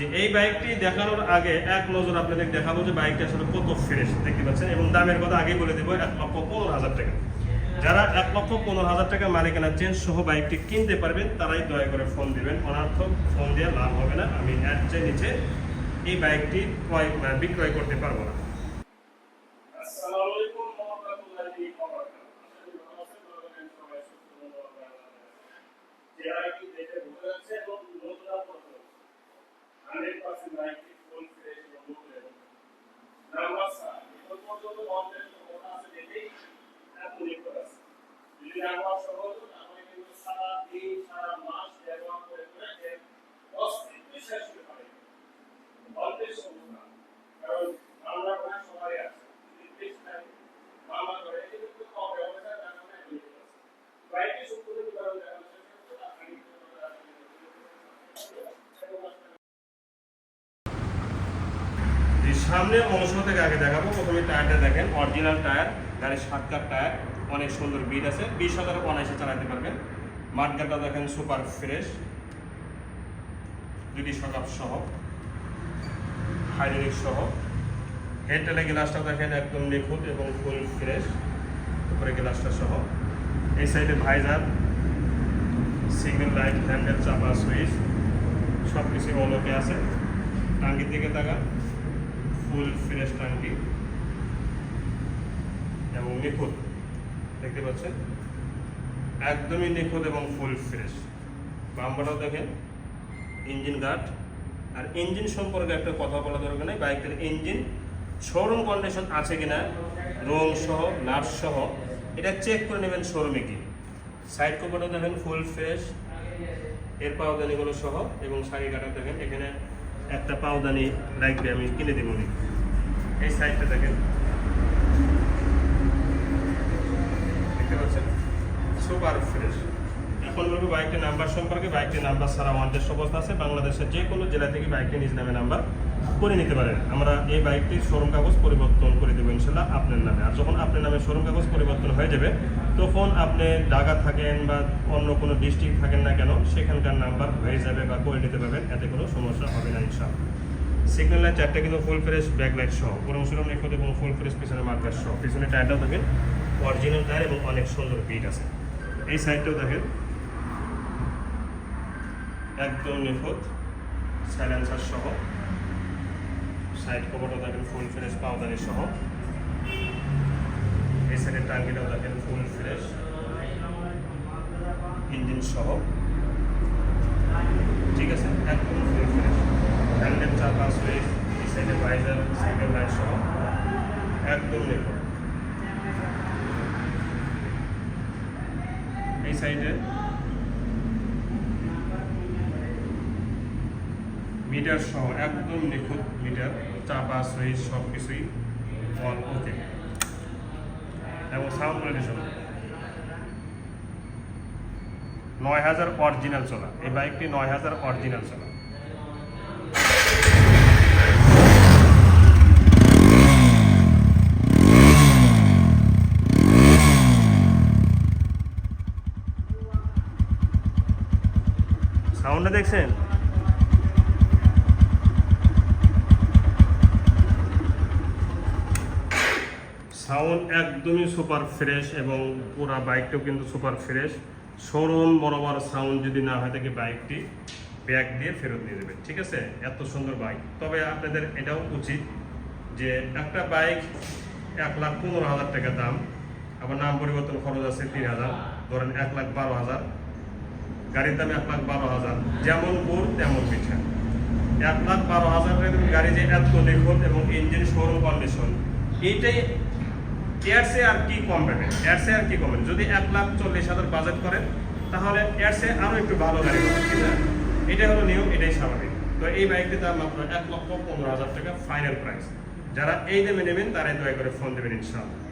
যে এই বাইকটি দেখানোর আগে এক নজর আপনাদের দেখাবো যে বাইকটি আসলে কত ফ্রেশ দেখতে পাচ্ছেন? এবং দামের কথা আগেই বলে দেবো, এক লক্ষ পনেরো হাজার টাকা। যারা এক লক্ষ পনেরো হাজার টাকা মালিকানা চেঞ্জ সহ বাইকটি কিনতে পারবেন, তারাই দয়া করে ফোন দিবেন। অনার্থক ফোন দিয়ে লাভ হবে না। আমি চেয়ে নিচে এই বাইকটি ক্রয় বিক্রয় করতে পারব না। একটু দেখে যাচ্ছে এবং নতুন আপনাদের হান্ড্রেড পার্সেন্ট বাইকটি ফুল ফ্রেশ এবং নতুন এবং নাম্বার স্যার এখন পর্যন্ত মডেল কথা আছে দেখেই এত নির্ভর আছে যদি নাম্বার সহ হতো তাহলে কিন্তু সারা দিন সারা মাস ব্যবহার করে করে এর অস্তিত্ব শেষ হতে পারে অল্পের সমস্যা কারণ আমরা প্রায় সবাই আছে যদি বেশ থাকে মামা করে এটা কিন্তু কম ব্যবসা তার কারণে হয়ে যাচ্ছে বাইকে সম্পূর্ণ কারণ দেখা সামনে অংশ থেকে আগে দেখাবো, প্রথমে টায়ারটা দেখেন অরিজিনাল টায়ার, গাড়ির সাতকার টায়ার, অনেক সুন্দর বিট আছে, বিশ হাজার অনায়াসে চালাতে পারবেন। মাঠগাটা দেখেন সুপার ফ্রেশ দুটি সকাপ সহ হাইড্রোলিক সহ। হেড টেলে গ্লাসটা দেখেন একদম নিখুঁত এবং ফুল ফ্রেশ উপরে গ্লাসটা সহ। এই সাইডে ভাইজার সিগন্যাল লাইট হ্যান্ডেল চাপা সুইচ সব কিছু অলকে আছে। টাঙ্গির দিকে তাকান। ফুল ফ্রেশ টাঙ্কি এবং নিখুঁত। দেখতে পাচ্ছেন? একদমই নিখুঁত এবং ফুল ফ্রেশ বাম্বারটাও দেখেন ইঞ্জিন গার্ড আর ইঞ্জিন সম্পর্কে একটা কথা বলা দরকার নেই। বাইকের ইঞ্জিন শোরুম কন্ডিশন আছে কিনা, রং সহ, নাট সহ, এটা চেক করে নেবেন শোরুমে গিয়ে। সাইড কভারটা দেখেন ফুল ফ্রেশ এর পাওয়া পাওদানিগুলো সহ এবং শাড়ি কাটা দেখেন, এখানে একটা পাওদানি লাগবে আমি কিনে দেবো। এই সাইডটা দেখেন। দেখতে পাচ্ছেন? Super fresh. এখন বলব বাইকটির নাম্বার সম্পর্কে। বাইকটির নাম্বার ছাড়া আমাদের অবস্থা আছে। বাংলাদেশের যে কোনো জেলা থেকে বাইকটি নিজ নামে নাম্বার করে নিতে পারেন। আমরা এই বাইকটির শোরুম কাগজ পরিবর্তন করে দেবো ইনশাল্লাহ আপনার নামে। আর যখন আপনার নামে শোরুম কাগজ পরিবর্তন হয়ে যাবে, তখন আপনি ঢাকা থাকেন বা অন্য কোনো ডিস্ট্রিক্ট থাকেন না কেন, সেখানকার নাম্বার হয়ে যাবে বা করে নিতে পারবেন। এতে কোনো সমস্যা হবে না ইনশাল্লাহ সিগন্যাল লাইট চারটে কিন্তু ফুল ফ্রেশ ব্যাক লাইট সহ। পুরো সুরম নিখুঁত এবং ফুল ফ্রেশ পিছনে মার্কার সহ। পিছনে টায়ারটাও দেখেন অরিজিনাল টায়ার এবং অনেক সুন্দর বিট আছে। এই সাইডটাও দেখেন। একদম নিখুঁত সাইলেন্সার সহ। সাইড কভারটাও দেখেন ফুল ফ্রেশ পাউদানি সহ। এই সাইডের টাঙ্কিটাও দেখেন ফুল ফ্রেশ ইঞ্জিন সহ। ঠিক আছে? একদম ফুল ফ্রেশ হ্যান্ডেল চাপা সুইচ এই সাইডে ভাইজার সাইকেল লাইট সহ। একদম নিখুঁত। এই সাইডে মিটার সহ একদম নিখুঁত মিটার চাপা সুইচ সব কিছুই অল ওকে এবং সাউন্ড কোয়ালিটি নয় হাজার অরিজিনাল চলা। এই বাইকটি নয় হাজার অরিজিনাল চলা। সাউন্ডটা দেখছেন? সাউন্ড একদমই সুপার ফ্রেশ এবং পুরো বাইকটাও কিন্তু সুপার ফ্রেশ শোরুম বরাবর সাউন্ড যদি না হয় থাকে বাইকটি ব্যাগ দিয়ে ফেরত দিয়ে দেবেন, ঠিক আছে? এত সুন্দর বাইক তবে আপনাদের এটাও উচিত যে একটা বাইক এক লাখ পনেরো হাজার টাকা দাম, আবার নাম পরিবর্তন খরচ আছে তিন হাজার, ধরেন এক লাখ বারো হাজার। গাড়ির দাম এক লাখ বারো হাজার, যেমন গুড় তেমন পিঠা এক লাখ বারো হাজার গাড়ি যে এত নিখুঁত এবং ইঞ্জিন শোরুম কন্ডিশন এইটাই এয়ারসে আর কি কম পাবে এয়ারসে আর কি কমবেন যদি এক লাখ চল্লিশ হাজার বাজেট করেন, তাহলে এয়ারসে আরও একটু ভালো গাড়ি এটা হলো নিয়ম, এটাই স্বাভাবিক। তো এই বাইকটি দাম মাত্র এক লক্ষ পনেরো হাজার টাকা ফাইনাল প্রাইস যারা এই দামে নেবেন, তারাই দয়া করে ফোন দেবেন, ইনশাআল্লাহ।